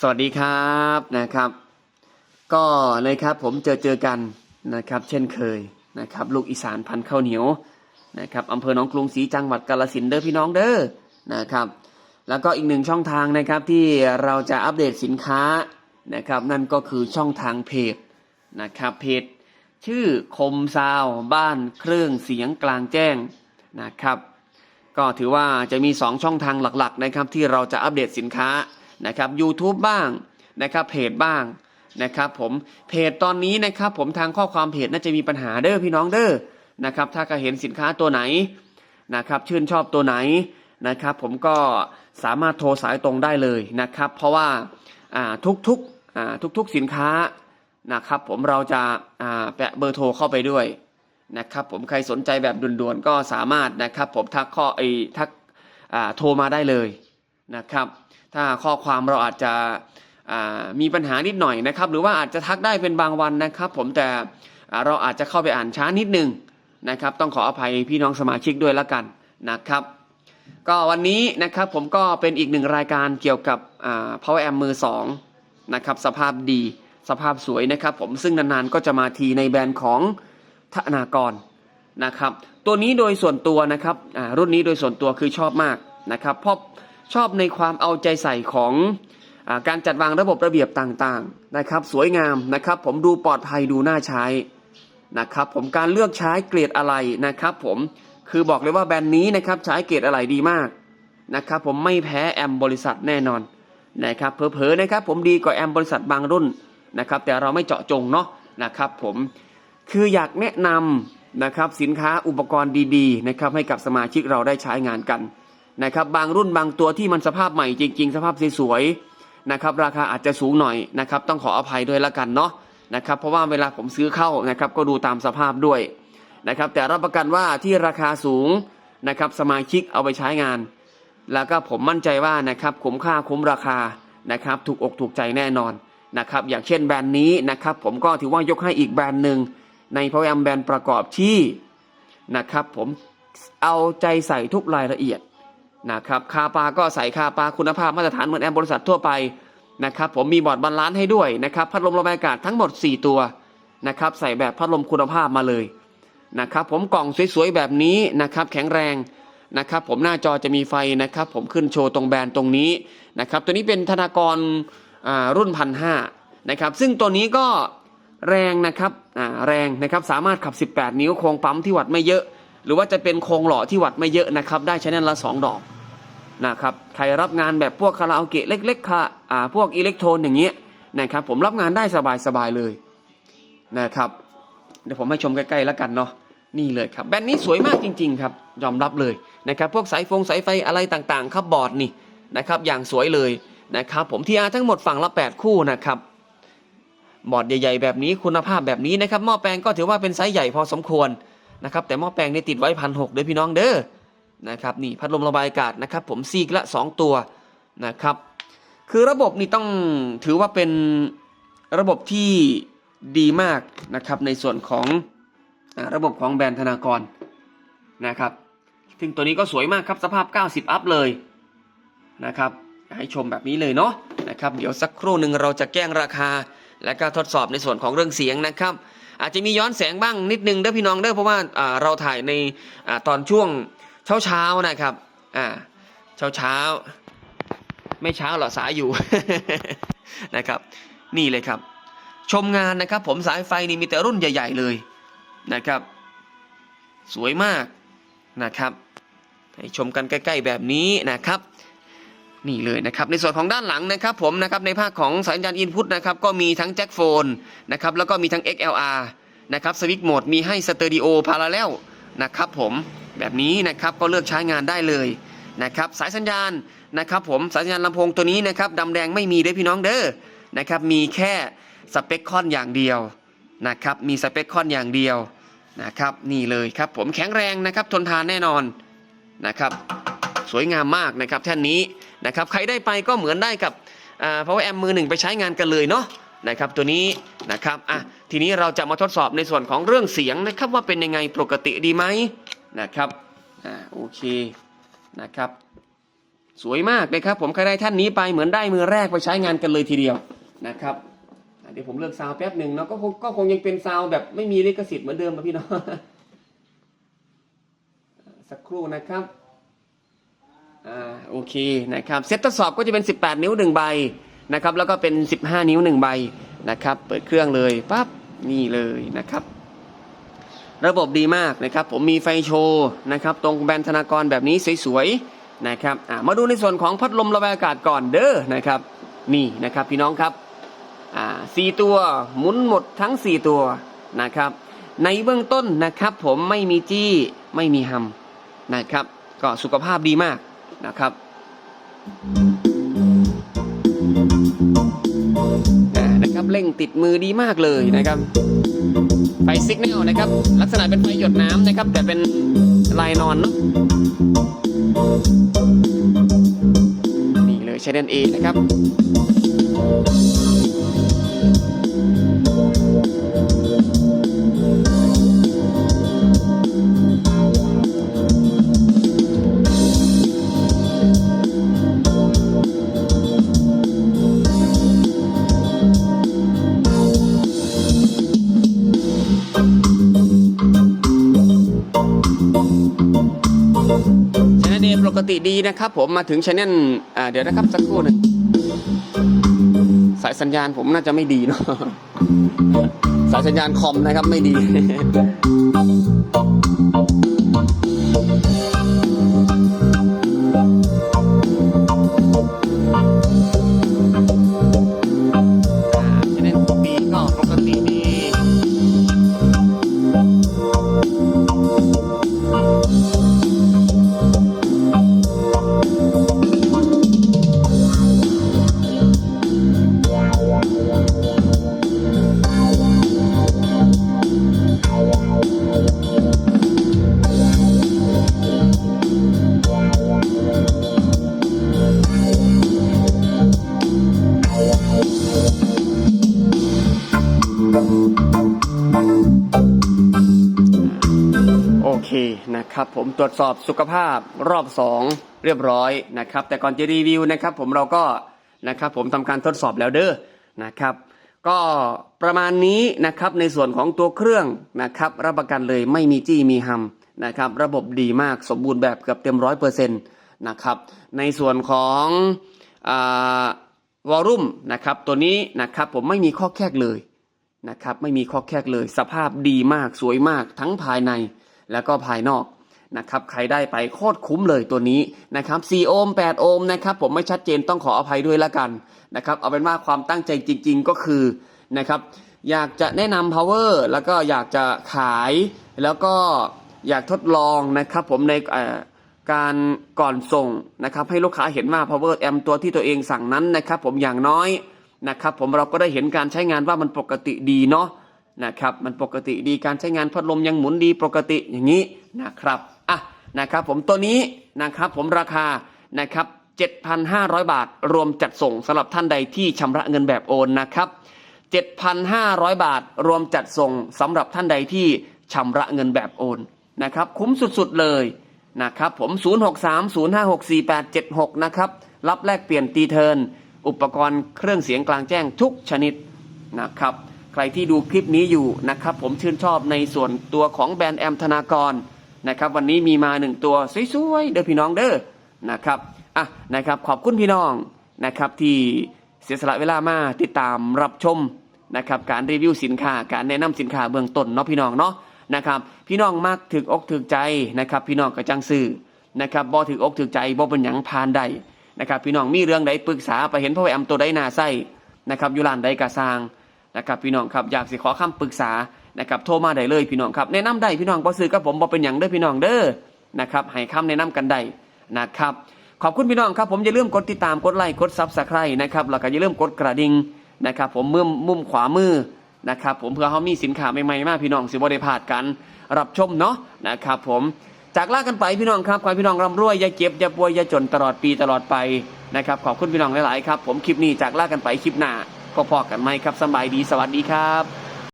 สวัสดีครับนะครับ ก็เลยครับผมเจอเจอกันนะครับ เช่นเคยนะครับ ลูกอีสานพันข้าวเหนียวนะครับอำเภอหนองกรุงศรีจังหวัดกาฬสินเด้อพี่น้องเด้อนะครับ แล้วก็อีกหนึ่งช่องทางนะครับที่เราจะอัปเดตสินค้านะครับ นั่นก็คือช่องทางเพจนะครับเพจชื่อคมซาวบ้านเครื่องเสียงกลางแจ้งนะครับ ก็ถือว่าจะมี 2 ช่องทางหลักๆนะครับที่เราจะอัปเดตสินค้า นะครับ YouTube บ้างนะครับเพจบ้างนะครับผมเพจตอนนี้นะครับผมทางข้อความเพจน่าจะมีปัญหาเด้อพี่น้องเด้อนะครับถ้าก็เห็นสินค้าตัวไหนนะครับชื่นชอบตัวไหนนะครับผมก็สามารถโทรสายตรงได้เลยนะครับ เพราะว่าทุกๆทุกๆสินค้านะครับผมเราจะแปะเบอร์โทรเข้าไปด้วยนะครับผมใครสนใจแบบด่วนๆก็สามารถนะครับผมทักข้อไอ้ทักโทรมาได้เลยนะครับ ถ้าข้อความเราอาจจะมีปัญหานิดหน่อยนะครับ หรือว่าอาจจะทักได้เป็นบางวันนะครับ ผมแต่เราอาจจะเข้าไปอ่านช้านิดนึงนะครับ ต้องขออภัยพี่น้องสมาชิกด้วยละกันนะครับ ก็วันนี้นะครับผมก็เป็นอีกหนึ่งรายการเกี่ยวกับ power amp มือสองนะครับสภาพดีสภาพสวยนะครับ ผมซึ่งนานๆก็จะมาทีในแบรนด์ของธนากรนะครับ ตัวนี้โดยส่วนตัวนะครับรุ่นนี้โดยส่วนตัวคือชอบมากนะครับเพราะ ชอบในความเอาใจใส่ของอการจัดวางระบบระเบียบต่างๆนะครับ สวยงามนะครับ ผมดูปลอดภัยดูน่าใช้นะครับ ผมการเลือกใช้เกรดอะไรนะครับ ผมคือบอกเลยว่าแบรนด์นี้นะครับใช้เกรดอะไรดีมากนะครับ ผมไม่แพ้แอมบริษัทแน่นอนนะครับเผลอๆนะครับ ผมดีกว่าแอมบริษัทบางรุ่นนะครับ แต่เราไม่เจาะจงเนาะนะครับ ผมคืออยากแนะนำนะครับสินค้าอุปกรณ์ดีๆนะครับให้กับสมาชิกเราได้ใช้งานกัน นะครับบางรุ่นบางตัวที่มันสภาพใหม่จริง ๆ สภาพสวยๆนะครับราคาอาจจะสูงหน่อยนะครับต้องขออภัยด้วยละกันเนาะนะครับเพราะว่าเวลาผมซื้อเข้านะครับก็ดูตามสภาพด้วยนะครับแต่รับประกันว่าที่ราคาสูงนะครับสมาชิกเอาไปใช้งาน แล้วก็ผมมั่นใจว่านะครับคุ้มค่าคุ้มราคานะครับถูกอกถูกใจแน่นอนนะครับอย่างเช่นแบรนด์นี้นะครับผมก็ถือว่ายกให้อีกแบรนด์หนึ่งในพ o ว e r แบรนด์ประกอบที่นะครับผมเอาใจใส่ทุกรายละเอียด นะครับคาปาก็ใส่คาปาคุณภาพมาตรฐานเหมือนแอมบริษัททั่วไปนะครับผมมีบอร์ดบาลานซ์ให้ด้วยนะครับพัดลมระบายอากาศทั้งหมด 4 ตัวนะครับใส่แบบพัดลมคุณภาพมาเลยนะครับผมกล่องสวยๆแบบนี้นะครับแข็งแรงนะครับผมหน้าจอจะมีไฟนะครับผมขึ้นโชว์ตรงแบรนด์ตรงนี้นะครับตัวนี้เป็นธนากรรุ่นพันห้านะครับซึ่งตัวนี้ก็แรงนะครับแรงนะครับสามารถขับ 18 นิ้วโครงปั๊มที่วัดไม่เยอะ หรือว่าจะเป็นโครงหล่อที่วัดไม่เยอะนะครับได้ใช้แนนละ 2 ดอก นะครับใครรับงานแบบพวกคาราโอเกะเล็กๆค่ะอ่าพวกอิเล็กโทรนอย่างเงี้ยนะครับผมรับงานได้สบายๆเลยนะครับเดี๋ยวผมให้ชมใกล้ๆแล้วกันเนาะนี่เลยครับแบรนด์นี้สวยมากจริง ๆ ครับ ยอมรับเลยนะครับพวกสายฟงสายไฟอะไรต่างๆ ครับบอร์ดนี่นะครับอย่างสวยเลยนะครับผมทีอาร์ทั้งหมดฝั่งละ 8 คู่นะครับบอร์ดใหญ่ๆแบบนี้คุณภาพแบบนี้นะครับหม้อแปลงก็ถือว่าเป็นไซส์ใหญ่พอสมควรนะครับแต่หม้อแปลงนี่ติดไว้พันหกเด้อพี่น้องเด้อ นะครับนี่พัดลมระบายอากาศนะครับ ผมซีกละ 2 ตัวนะครับ คือระบบนี่ต้องถือว่าเป็นระบบที่ดีมากนะครับในส่วนของระบบของแบรนด์ธนากรนะครับซึ่งตัวนี้ก็สวยมากครับสภาพ 90 อัพเลยนะครับให้ชมแบบนี้เลยเนาะนะครับเดี๋ยวสักครู่หนึ่งเราจะแจ้งราคา และก็ทดสอบในส่วนของเรื่องเสียงนะครับ อาจจะมีย้อนแสงบ้างนิดนึงเด้อพี่น้องเด้อเพราะว่าเราถ่ายในอตอนช่วง เช้าเช้านะครับ อ่า เช้าเช้าไม่เช้าหรอกสายอยู่นะครับ นี่เลยครับ ชมงานนะครับ ผมสายไฟนี่มีแต่รุ่นใหญ่ ๆ เลยนะครับ สวยมากนะครับ ให้ชมกันใกล้ๆแบบนี้นะครับ นี่เลยนะครับ ในส่วนของด้านหลังนะครับ ผมนะครับในภาคของสัญญาณอินพุตนะครับ ก็มีทั้งแจ็คโฟนนะครับ แล้วก็มีทั้ง XLR นะครับสวิตช์โหมดมีให้สเตอริโอพาราเลลนะครับผม แบบนี้นะครับก็เลือกใช้งานได้เลยนะครับสายสัญญาณนะครับผมสายสัญญาณลำโพงตัวนี้นะครับดำแดงไม่มีเด้อพี่น้องเด้อนะครับมีแค่สเปคคอนอย่างเดียวนะครับมีสเปคคอนอย่างเดียวนะครับนี่เลยครับผมแข็งแรงนะครับทนทานแน่นอนนะครับสวยงามมากนะครับแท่นนี้นะครับใครได้ไปก็เหมือนได้กับเพราะว่าแอมมือหนึ่งไปใช้งานกันเลยเนาะนะครับตัวนี้นะครับอะทีนี้เราจะมาทดสอบในส่วนของเรื่องเสียงนะครับว่าเป็นยังไงปกติดีไหม นะครับอ่าโอเคนะครับ สวยมากเลยครับผมใครได้ท่านนี้ไปเหมือนได้มือแรกไปใช้งานกันเลยทีเดียวนะครับเดี๋ยวผมเลือกซาวแป๊บหนึ่งเนาะก็คงก็คงยังเป็นซาวแบบไม่มีลิขสิทธิ์เหมือนเดิมนะพี่น้องสักครู่นะครับอ่าโอเคนะครับเซตทดสอบก็จะเป็น 18 นิ้ว1ใบนะครับแล้วก็เป็น 15 นิ้ว1ใบนะครับ เปิดเครื่องเลยปั๊บนี่เลยนะครับ ระบบดีมากนะครับผมมีไฟโชว์นะครับตรงแบนธนากรแบบนี้สวยๆนะครับมาดูในส่วนของพัดลมระบายอากาศก่อนเด้อนะครับนี่นะครับพี่น้องครับสี่ตัวหมุนหมดทั้ง 4 ตัวนะครับในเบื้องต้นนะครับผมไม่มีจี้ไม่มีฮัมนะครับก็สุขภาพดีมากนะครับ เร่งติดมือดีมากเลยนะครับ ไฟสิกแนลนะครับ ลักษณะเป็นไฟหยดน้ำนะครับ แต่เป็นลายนอนเนอะนี่เลยใช้เดนเอนะครับ ดีนะครับ ผมมาถึงชแนลเดี๋ยวนะครับสักครู่หนึ่งสายสัญญาณผมน่าจะไม่ดีเนาะสายสัญญาณคอมนะครับไม่ดี เคนะครับผมตรวจสอบสุขภาพรอบ 2 เรียบร้อยนะครับ แต่ก่อนจะรีวิวนะครับ ผมเราก็นะครับผมทำการทดสอบแล้วเด้อนะครับ ก็ประมาณนี้นะครับในส่วนของตัวเครื่องนะครับ รับประกันเลยไม่มีจี้มีฮัมนะครับ ระบบดีมากสมบูรณ์แบบเกือบเต็มร้อยเปอร์เซ็นต์นะครับในส่วนของวอลลุ่มนะครับตัวนี้นะครับผมไม่มีข้อแคกเลยนะครับไม่มีข้อแคกเลย สภาพดีมากสวยมากทั้งภายใน แล้วก็ภายนอกนะครับใครได้ไปโคตรคุ้มเลยตัวนี้นะครับ4โอห์ม8โอห์มนะครับผมไม่ชัดเจนต้องขออภัยด้วยละกันนะครับเอาเป็นว่าความตั้งใจจริง ๆก็คือนะครับอยากจะแนะนำ power แล้วก็อยากจะขายแล้วก็อยากทดลองนะครับผมในการก่อนส่งนะครับให้ลูกค้าเห็นว่า power amp ตัวที่ตัวเองสั่งนั้นนะครับผมอย่างน้อยนะครับผมเราก็ได้เห็นการใช้งานว่ามันปกติดีเนาะ นะครับมันปกติดีการใช้งานพัดลมยังหมุนดีปกติอย่างนี้นะครับอะนะครับผมตัวนี้นะครับผมราคานะครับ7,500 บาท รวมจัดส่งสำหรับท่านใดที่ชำระเงินแบบโอนนะครับ7,500 บาท รวมจัดส่งสำหรับท่านใดที่ชำระเงินแบบโอนนะครับคุ้มสุดๆเลยนะครับผม 0630564876 นะครับ รับแลกเปลี่ยนตีเทิน อุปกรณ์เครื่องเสียงกลางแจ้งทุกชนิดนะครับ ใครที่ดูคลิปนี้อยู่นะครับผมชื่นชอบในส่วนตัวของแบรนด์แอมธนากรนะครับวันนี้มีมาหนึ่งตัวสวยๆเด้อพี่น้องเด้อนะครับอะนะครับขอบคุณพี่น้องนะครับที่เสียสละเวลามาติดตามรับชมนะครับการรีวิวสินค้าการแนะนำสินค้าเบื้องต้นเนาะพี่น้องเนาะนะครับพี่น้องมักถึกอกถึกใจนะครับพี่น้องกระจังซื้อนะครับบ่ถึกอกถึกใจบ่เป็นหยังพานใดนะครับพี่น้องมีเรื่องใดปรึกษาไปเห็นพ่อแอมตัวใดหนาไส้นะครับอยู่ร้านใดกะสร้าง นะครับพี่น้องครับอยากสิขอคำปรึกษานะครับโทรมาได้เลยพี่น้องครับแนะนำได้พี่น้องบ่ซื้อกับผมบ่เป็นหยังเด้อพี่น้องเด้อนะครับให้คำแนะนำกันได้นะครับขอบคุณพี่น้องครับผมอย่าลืมกดติดตามกดไลค์กดซับสไครต์นะครับแล้วก็อย่าลืมกดกระดิ่งนะครับผมมุมมุมขวามือนะครับผมเพื่อเขามีสินค้าใหม่ๆมากพี่น้องสิบ่ได้พลาดกันรับชมเนาะนะครับผมจากลากันไปพี่น้องครับขอให้พี่น้องร่ำรวยอย่าเจ็บอย่าป่วยอย่าจนตลอดปีตลอดไปนะครับขอบคุณพี่น้องหลายๆครับผมคลิปนี้จากลากันไปคลิปหน้า พอกันไหมครับสบายดีสวัสดีครับ